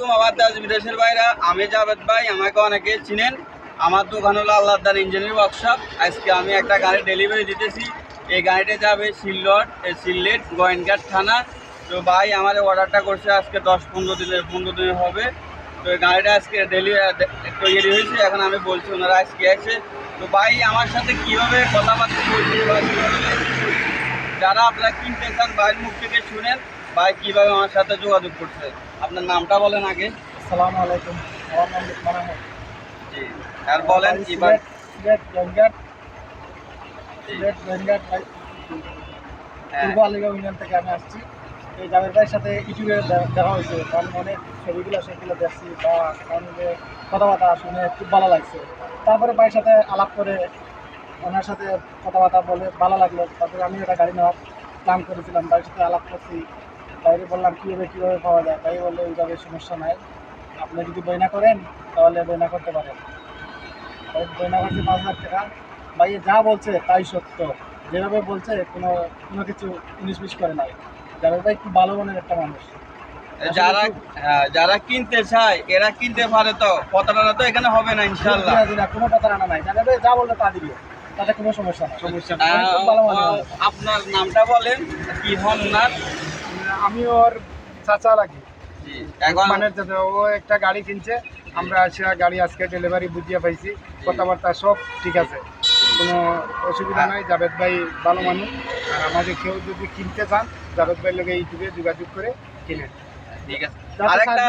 আমার দেশ বিদেশের বাইরা। আমি জাভেদ ভাই, আমাকে অনেকে চিনেন। আমার দোকান হলো আল্লাহদার ইঞ্জিনিয়ারিং ওয়ার্কশপ। আজকে আমি একটা গাড়ি ডেলিভারি দিতেছি। এই গাড়িটা যাবে সিল্লট সিল্লেট গোয়েনঘাট থানা। তো ভাই, আমার অর্ডারটা করছে আজকে দশ পনেরো দিনের পনেরো দিনের হবে। তো গাড়িটা আজকে ডেলিভারি তৈরি হয়েছে। এখন আমি বলছি, ওনারা আজকে আছে। তো ভাই, আমার সাথে কীভাবে কথাবার্তা যারা আপনারা কিনতে চান, ভাইয়ের মুখ থেকে শুনেন। ভাই কীভাবে আমার সাথে যোগাযোগ করছে? আপনার নামটা বলেন আগে। আসসালামু আলাইকুম। আমার নাম আহমদ। জি। আর বলেন কীভাবে সিলেট গঙ্গাট সিলেট গঙ্গাট হ্যাঁ, পূর্ব আলিগাঁও ইউনিয়ন থেকে আমি আসছি। এই জাভেদ ভাইয়ের সাথে ইউটিউবে দেখা হয়েছে। কারণ অনেক ছবিগুলো সেগুলো দেখছি বা অনেকে কথাবার্তা শুনে খুব ভালো লাগছে। তারপরে ভাইয়ের সাথে আলাপ করে ওনার সাথে কথাবার্তা বলে ভালো লাগল। তারপরে আমি একটা গাড়ি নেওয়ার প্ল্যান করেছিলাম। ভাইয়ের সাথে আলাপ করছি। বাইরে বললাম কীভাবে কীভাবে পাওয়া যায়? তাই বললে ওইভাবে সমস্যা নাই। আপনি যদি বইনা করেন তাহলে বইনা করতে পারেন। বইনা করছে পাঁচ হাজার টাকা। ভাই যা বলছে তাই সত্য। যেভাবে বলছে কোনো কোনো কিছু উনিশ বিশ করে নাই। যাদের ভাই খুব ভালো মনের একটা মানুষ। যারা হ্যাঁ, যারা কিনতে চায় এরা কিনতে পারে তো। প্রতারণা তো এখানে হবে না ইনশাল্লাহ কোনো প্রতারণা নাই। যাদের ভাই যা বলবে তা দিবে। তাতে কোনো সমস্যা নাই। সমস্যা। আপনার নামটা বলেন কি হন না? আমি ওর চাচা লাগি। এখন মানে ও একটা গাড়ি কিনছে আমরা আসি গাড়ি আজকে ডেলিভারি বুঝিয়ে পাইছি কথাবার্তা সব ঠিক আছে। কোনো অসুবিধা নাই জাভেদ ভাই ভালো মানুষ। আর আমাদের কেউ যদি কিনতে চান জাভেদ ভাইয়ের লোক ইউটিউবে যোগাযোগ করে কিনেন ঠিক আছে। আরেকটা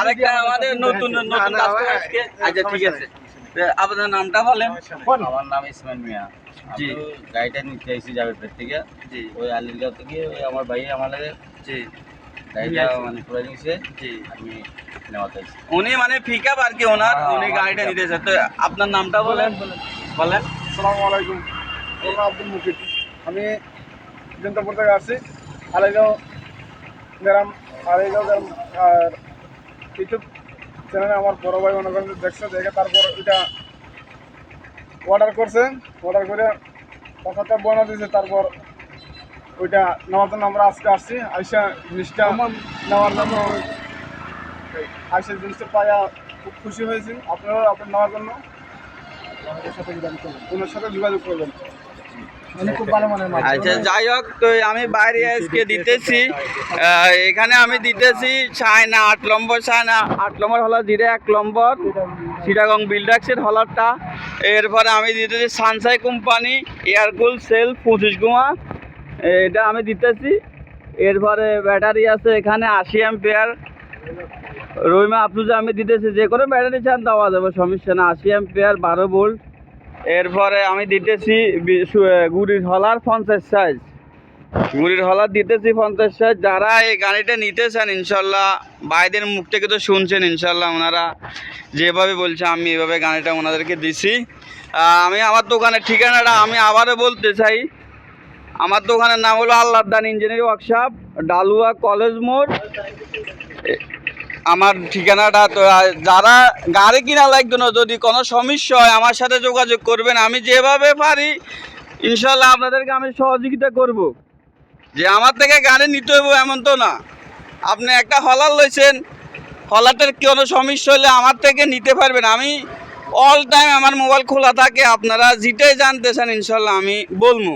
আরেকটা আমাদের নতুন নতুন আজকে না, আচ্ছা ঠিক আছে। আপনার নামটা বলেন। কোন? আমার নাম ইসমাইল মিয়া। জি। গাড়িটা নিতে আইসি জাভেদপুর থেকে। জি। ওই আলিরগাঁও থেকে ওই আমার ভাই আমাদের জি। গাড়িটা মানে করে নিয়েছে জি। আমি নেওয়াতে আইসি উনি মানে ফিকা আর কি ওনার হ্যাঁ, উনি গাড়িটা নিতেছে। তো আপনার নামটা বলেন। বলেন। আসসালামু আলাইকুম। আমার নাম আব্দুল মুকিদ আমি জনতাপুর থেকে আসছি। আলাইগাঁও গ্রাম আলাইগাঁও গ্রাম আর ইউটিউব চ্যানেলে আমার বড় ভাই মনে করেন দেখছে দেখে তারপর এটা অর্ডার করছে। অর্ডার করে কথাটা বনা দিয়েছে তারপর ওইটা নেওয়ার জন্য আমরা আজকে আসছি। আইসা জিনিসটা আমার নেওয়ার জন্য আইসা জিনিসটা পাইয়া খুব খুশি হয়েছি। আপনারা আপনার নেওয়ার জন্য ওনার সাথে যোগাযোগ করবেন উনি খুব ভালো মনের মানুষ আচ্ছা যাই হোক, তো আমি বাইরে আজকে দিতেছি। এখানে আমি দিতেছি চায়না আট নম্বর চায়না আট নম্বর হলো জিরে এক নম্বর। সিটাগং বিল্ডাক্সের হলারটা। এরপরে আমি দিতেছি সানসাই কোম্পানি, এয়ারকুল সেল, পঁচিশ গুমা। এটা আমি দিতেছি। এরপরে ব্যাটারি আছে এখানে আশি অ্যাম্পিয়ার। রহিমা আফরুজা আমি দিতেছি, যে কোনো ব্যাটারি চান দেওয়া যাবে, সমস্যা না। আশি অ্যাম্পিয়ার, বারো ভোল্ট। এরপরে আমি দিতেছি গুড়ির হলার পঞ্চাশ সাইজ গুড়ির হলার দিতেছি পঞ্চাশ সাইজ যারা এই গাড়িটা নিতে চান, ইনশাল্লাহ ভাইদের মুখ থেকে তো শুনছেন, ইনশাল্লাহ ওনারা যেভাবে বলছে, আমি এভাবে গাড়িটা ওনাদেরকে দিছি। আমি আমার দোকানের ঠিকানাটা আমি আবারও বলতে চাই। আমার দোকানের নাম হলো Allahdan engineering workshop, Dalua college মোড়। আমার ঠিকানাটা তো যারা গাড়ি কিনা লাগতো না, যদি কোনো সমস্যা হয় আমার সাথে যোগাযোগ করবেন, আমি যেভাবে পারি, ইনশাল্লাহ আপনাদেরকে আমি সহযোগিতা করব। যে আমার থেকে গাড়ি নিতে হইব এমন তো না। আপনি একটা হলার লইছেন, হলারটার কোনো সমস্যা হলে আমার থেকে নিতে পারবেন। আমি অল টাইম আমার মোবাইল খোলা থাকে, আপনারা যেটাই জানতে চান, ইনশাল্লাহ আমি বলব।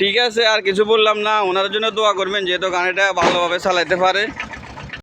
ঠিক আছে, আর কিছু বললাম না। ওনার জন্য দোয়া করবেন, যেহেতু গাড়িটা ভালোভাবে চালাইতে পারে।